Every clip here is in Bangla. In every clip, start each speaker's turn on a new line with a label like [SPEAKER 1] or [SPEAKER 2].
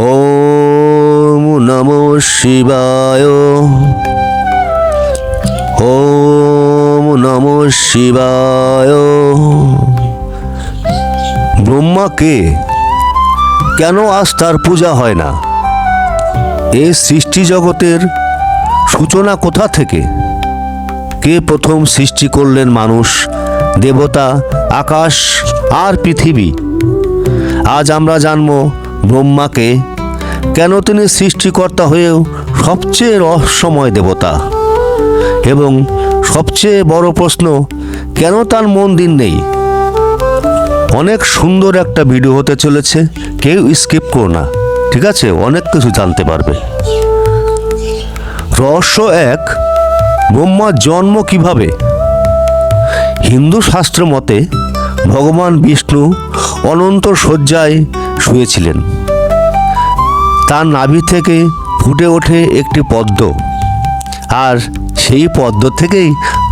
[SPEAKER 1] ওম নম শিবায়। ওম নম শিবায়। ব্রহ্মা কে? কেন আজ তার পূজা হয় না? এই সৃষ্টি জগতের সূচনা কোথা থেকে? কে প্রথম সৃষ্টি করলেন মানুষ, দেবতা, আকাশ আর পৃথিবী? আজ আমরা জানব ব্রহ্মাকে, কেন তিনি সৃষ্টিকর্তা হয়েও সবচেয়ে রহস্যময় দেবতা? এবং সবচেয়ে বড় প্রশ্ন, কেন তার মন্দির নেই? অনেক সুন্দর একটা ভিডিও হতে চলেছে, কেউ স্কিপ করো না, ঠিক আছে? অনেক কিছু জানতে পারবে। রহস্য এক ব্রহ্মার জন্ম কীভাবে? হিন্দু শাস্ত্র মতে, ভগবান বিষ্ণু অনন্ত শয্যায় শুয়েছিলেন। তার নাভি থেকে ফুটে ওঠে একটি পদ্ম। আর সেই পদ্ম থেকেই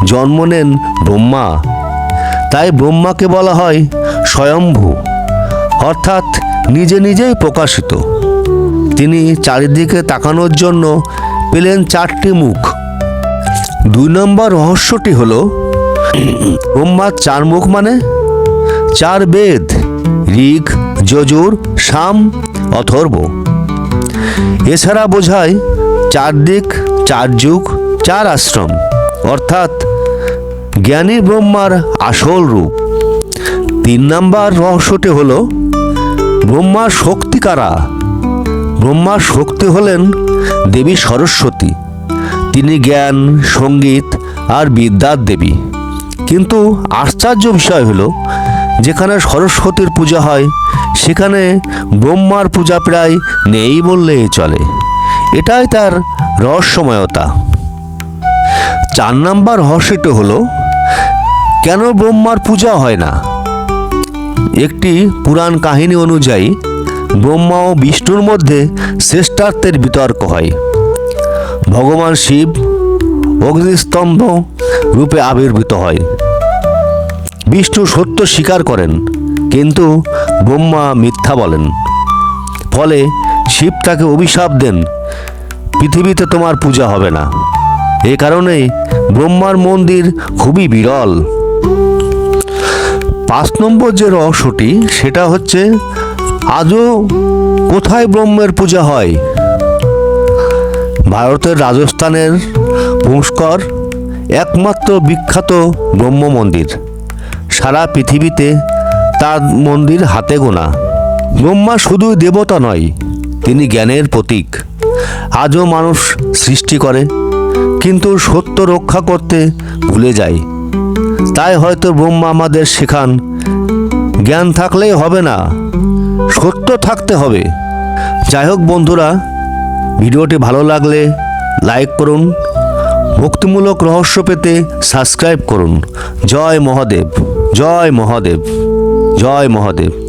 [SPEAKER 1] জন্ম নেন ব্রহ্মা। তাই ব্রহ্মাকে বলা হয় স্বয়ম্ভু, অর্থাৎ নিজে নিজেই প্রকাশিত। তিনি চারিদিকে তাকানোর জন্য পেলেন চারটি মুখ। দুই নম্বর রহস্যটি হলো, ব্রহ্মার চার মুখ মানে চার বেদ, ঋগ যজুর সাম অথর্ব। এছাড়া বোঝায় চার দিক, চার যুগ, চার আশ্রম। অর্থাৎ জ্ঞানী ব্রহ্মার আসল রূপ। তিন নাম্বার রহস্যটি হলো, ব্রহ্মার শক্তি কারা? ব্রহ্মার শক্তি হলেন দেবী সরস্বতী। তিনি জ্ঞান, সংগীত আর বিদ্যার দেবী। কিন্তু আশ্চর্য বিষয় হলো যেখানে সরস্বতীর পূজা হয়, সেখানে ব্রহ্মার পূজা প্রায় নেই বললেই চলে। এটাই তার রহস্যময়তা। চার নাম্বার রহস্যটি হলো, কেন ব্রহ্মার পূজা হয় না? একটি পুরাণ কাহিনী অনুযায়ী, ব্রহ্মা ও বিষ্ণুর মধ্যে শ্রেষ্ঠার্থের বিতর্ক হয়। ভগবান শিব অগ্নিস্তম্ভ রূপে আবির্ভূত হয়। বিষ্ণু সত্য স্বীকার করেন, কিন্তু ব্রহ্মা মিথ্যা বলেন। ফলে শিব তাকে অভিশাপ দেন, পৃথিবীতে তোমার পূজা হবে না। এ কারণেই ব্রহ্মার মন্দির খুবই বিরল। পাঁচ নম্বর যে রহস্যটি, সেটা হচ্ছে, আজও কোথায় ব্রহ্মের পূজা হয়? ভারতের রাজস্থানের পুষ্কর একমাত্র বিখ্যাত ব্রহ্ম মন্দির সারা পৃথিবীতে তার মন্দির হাতে গোনা। ব্রহ্মা শুধুই দেবতা নয়, তিনি জ্ঞানের প্রতীক। আজও মানুষ সৃষ্টি করে, কিন্তু সত্য রক্ষা করতে ভুলে যায়। তাই হয়তো ব্রহ্মা আমাদের শেখান, জ্ঞান থাকলেই হবে না, সত্য থাকতে হবে। যাই হোক বন্ধুরা, ভিডিওটি ভালো লাগলে লাইক করুন ভক্তিমূলক রহস্য পেতে সাবস্ক্রাইব করুন। জয় মহাদেব জয় মহাদেব জয় মহাদেব।